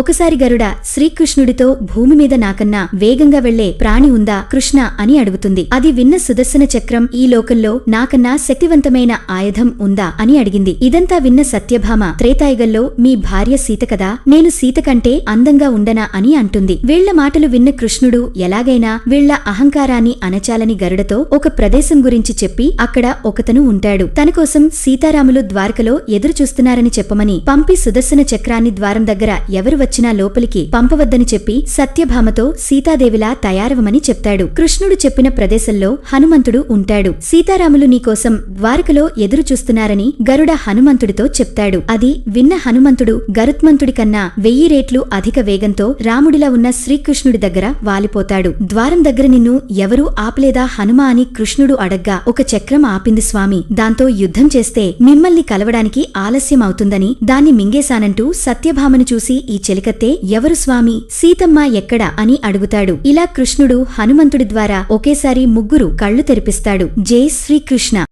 ఒకసారి గరుడ శ్రీకృష్ణుడితో భూమి మీద నాకన్నా వేగంగా వెళ్ళే ప్రాణి ఉందా కృష్ణ అని అడుగుతుంది. అది విన్న సుదర్శన చక్రం ఈ లోకంలో నాకన్నా శక్తివంతమైన ఆయుధం ఉందా అని అడిగింది. ఇదంతా విన్న సత్యభామ త్రేతాయుగంలో మీ భార్య సీత కదా నేను సీత కంటే అందంగా ఉండనా అని అంటుంది. వీళ్ళ మాటలు విన్న కృష్ణుడు ఎలాగైనా వీళ్ళ అహంకారాన్ని అణచాలని గరుడతో ఒక ప్రదేశం గురించి చెప్పి అక్కడ ఒకతను ఉంటాడు. తన కోసం సీతారాములు ద్వారకలో ఎదురు చూస్తున్నారని చెప్పమని పంపి సుదర్శన చక్రాన్ని ద్వారం దగ్గర ఎవరు వచ్చినా లోపలికి పంపవద్దని చెప్పి సత్యభామతో సీతాదేవిలా తయారవమని చెప్తాడు. కృష్ణుడు చెప్పిన ప్రదేశంలో హనుమంతుడు ఉంటాడు. సీతారాములు నీకోసం ద్వారకలో ఎదురు చూస్తున్నారని గరుడ హనుమంతుడితో చెప్తాడు. అది విన్న హనుమంతుడు గరుత్మంతుడి కన్నా వెయ్యి రేట్లు అధిక వేగంతో రాముడిలా ఉన్న శ్రీకృష్ణుడి దగ్గర వాలిపోతాడు. ద్వారం దగ్గర నిన్ను ఎవరూ ఆపలేదా హనుమా అని కృష్ణుడు అడగ్గా ఒక చక్రం ఆపింది స్వామి. దాంతో యుద్ధం చేస్తే మిమ్మల్ని కలవడానికి ఆలస్యం అవుతుందని దాన్ని మింగేశానంటూ సత్యభామను చూసి ఈ చెలికత్తే ఎవరు స్వామి? సీతమ్మ ఎక్కడ? అని అడుగుతాడు. ఇలా కృష్ణుడు హనుమంతుడి ద్వారా ఒకేసారి ముగ్గురు కళ్ళు తెరిపిస్తాడు. జై శ్రీకృష్ణ.